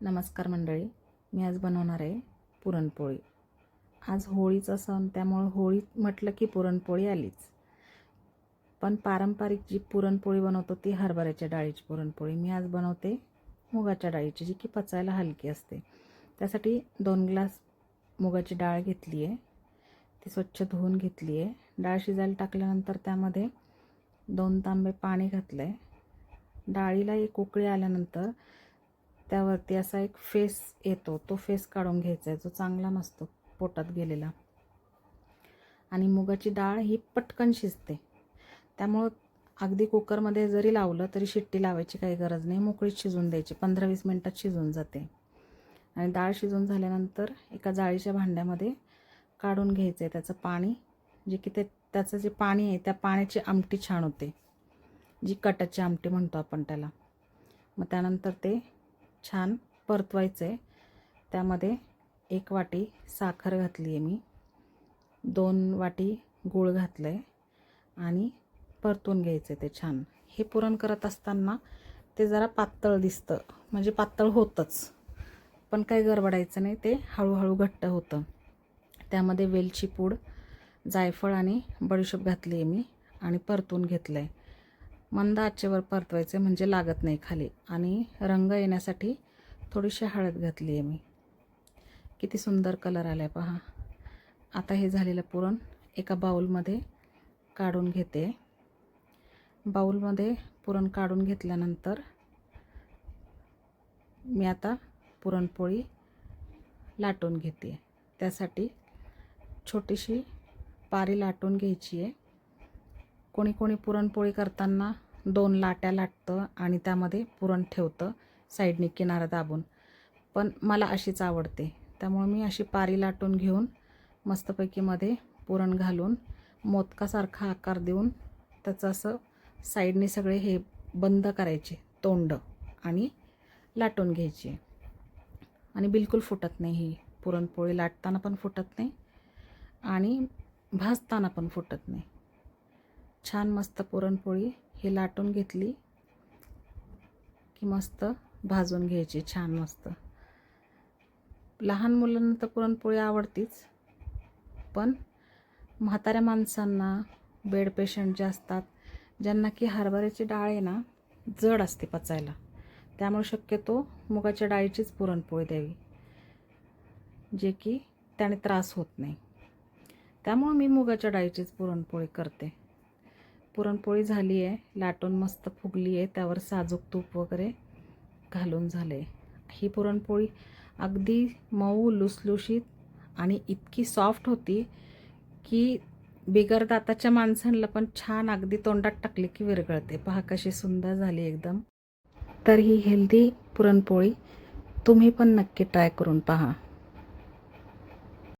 नमस्कार मंडळी मी आज बनवणार आहे पुरणपोळी. आज होळीचा सण त्यामुळं होळी म्हटलं की पुरणपोळी आलीच. पण पारंपरिक जी पुरणपोळी बनवतो ती हरभऱ्याच्या डाळीची पुरणपोळी. मी आज बनवते मुगाच्या डाळीची जी की पचायला हलकी असते. त्यासाठी दोन ग्लास मुगाची डाळ घेतली आहे. ती स्वच्छ धुवून घेतली आहे. डाळ शिजायला टाकल्यानंतर त्यामध्ये दोन तांबे पाणी घातलं आहे डाळीला एक उकळी आल्यानंतर त्यावरती असा एक फेस येतो तो फेस काढून घ्यायचा आहे जो चांगला नसतो पोटात गेलेला. आणि मुगाची डाळ ही पटकन शिजते. त्यामुळं अगदी कुकरमध्ये जरी लावलं तरी शिट्टी लावायची काही गरज नाही मोकळीच शिजून द्यायची पंधरा वीस मिनटात शिजून जाते. आणि डाळ शिजून झाल्यानंतर एका जाळीच्या भांड्यामध्ये काढून घ्यायचं आहे त्याचं पाणी जे की ते त्याचं जे पाणी आहे त्या पाण्याची आमटी छान होते. जी कटाची आमटी म्हणतो आपण त्याला. मग त्यानंतर ते छान परतवायचं आहे त्यामध्ये एक वाटी साखर घातली आहे मी. दोन वाटी गूळ घातलं आहे आणि परतून घ्यायचं आहे ते छान. हे पुरण करत असताना ते जरा पातळ दिसतं. म्हणजे पातळ होतंच. पण काही गडबडायचं नाही. ते हळूहळू घट्ट होतं. त्यामध्ये वेलची पूड जायफळ आणि बडीशोप घातली आहे मी आणि परतून घेतलं आहे मंद आचेवर परतवायचे म्हणजे लागत नाही खाली. आणि रंग येण्यासाठी थोडीशी हळद घातली आहे मी. किती सुंदर कलर आला आहे पहा. आता हे झालेलं पुरण एका बाऊलमध्ये काढून घेते. बाऊलमध्ये पुरण काढून घेतल्यानंतर मी आता पुरणपोळी लाटून घेते. त्यासाठी छोटीशी पारी लाटून घ्यायची आहे. कोणी कोणी पुरणपोळी करताना दोन लाट्या लाटतं आणि त्यामध्ये पुरण ठेवतं साईडने किनारा दाबून. पण मला अशीच आवडते. त्यामुळे मी अशी पारी लाटून घेऊन मस्तपैकी मध्ये पुरण घालून मोदकासारखा आकार देऊन त्याचं असं साईडने सगळे हे बंद करायचे तोंड आणि लाटून घ्यायची. आणि बिलकुल फुटत नाही ही. पुरणपोळी लाटताना पण फुटत नाही आणि भाजताना पण फुटत नाही. छान मस्त पुरणपोळी ही लाटून घेतली की मस्त भाजून घ्यायची छान मस्त. लहान मुलांना तर पुरणपोळी आवडतीच पण म्हाताऱ्या माणसांना बेड पेशंट जे असतात ज्यांना की हरभऱ्याची डाळ आहे ना जड असते पचायला. त्यामुळे शक्यतो मुगाच्या डाळीचीच पुरणपोळी द्यावी जे की त्याने त्रास होत नाही. त्यामुळं मी मुगाच्या डाळीचीच पुरणपोळी करते. पुरणपोळी झाली आहे. लाटून मस्त फुगली आहे. त्यावर साजूक तूप वगैरे घालून झाले ही पुरणपोळी अगदी मऊ लुसलुशीत आणि इतकी सॉफ्ट होती की बिगर दाताच्या माणसांना पण छान अगदी तोंडात टाकली की विरगळते. पहा कशी सुंदर झाली एकदम. तर ही हेल्दी पुरणपोळी तुम्ही पण नक्की ट्राय करून पहा.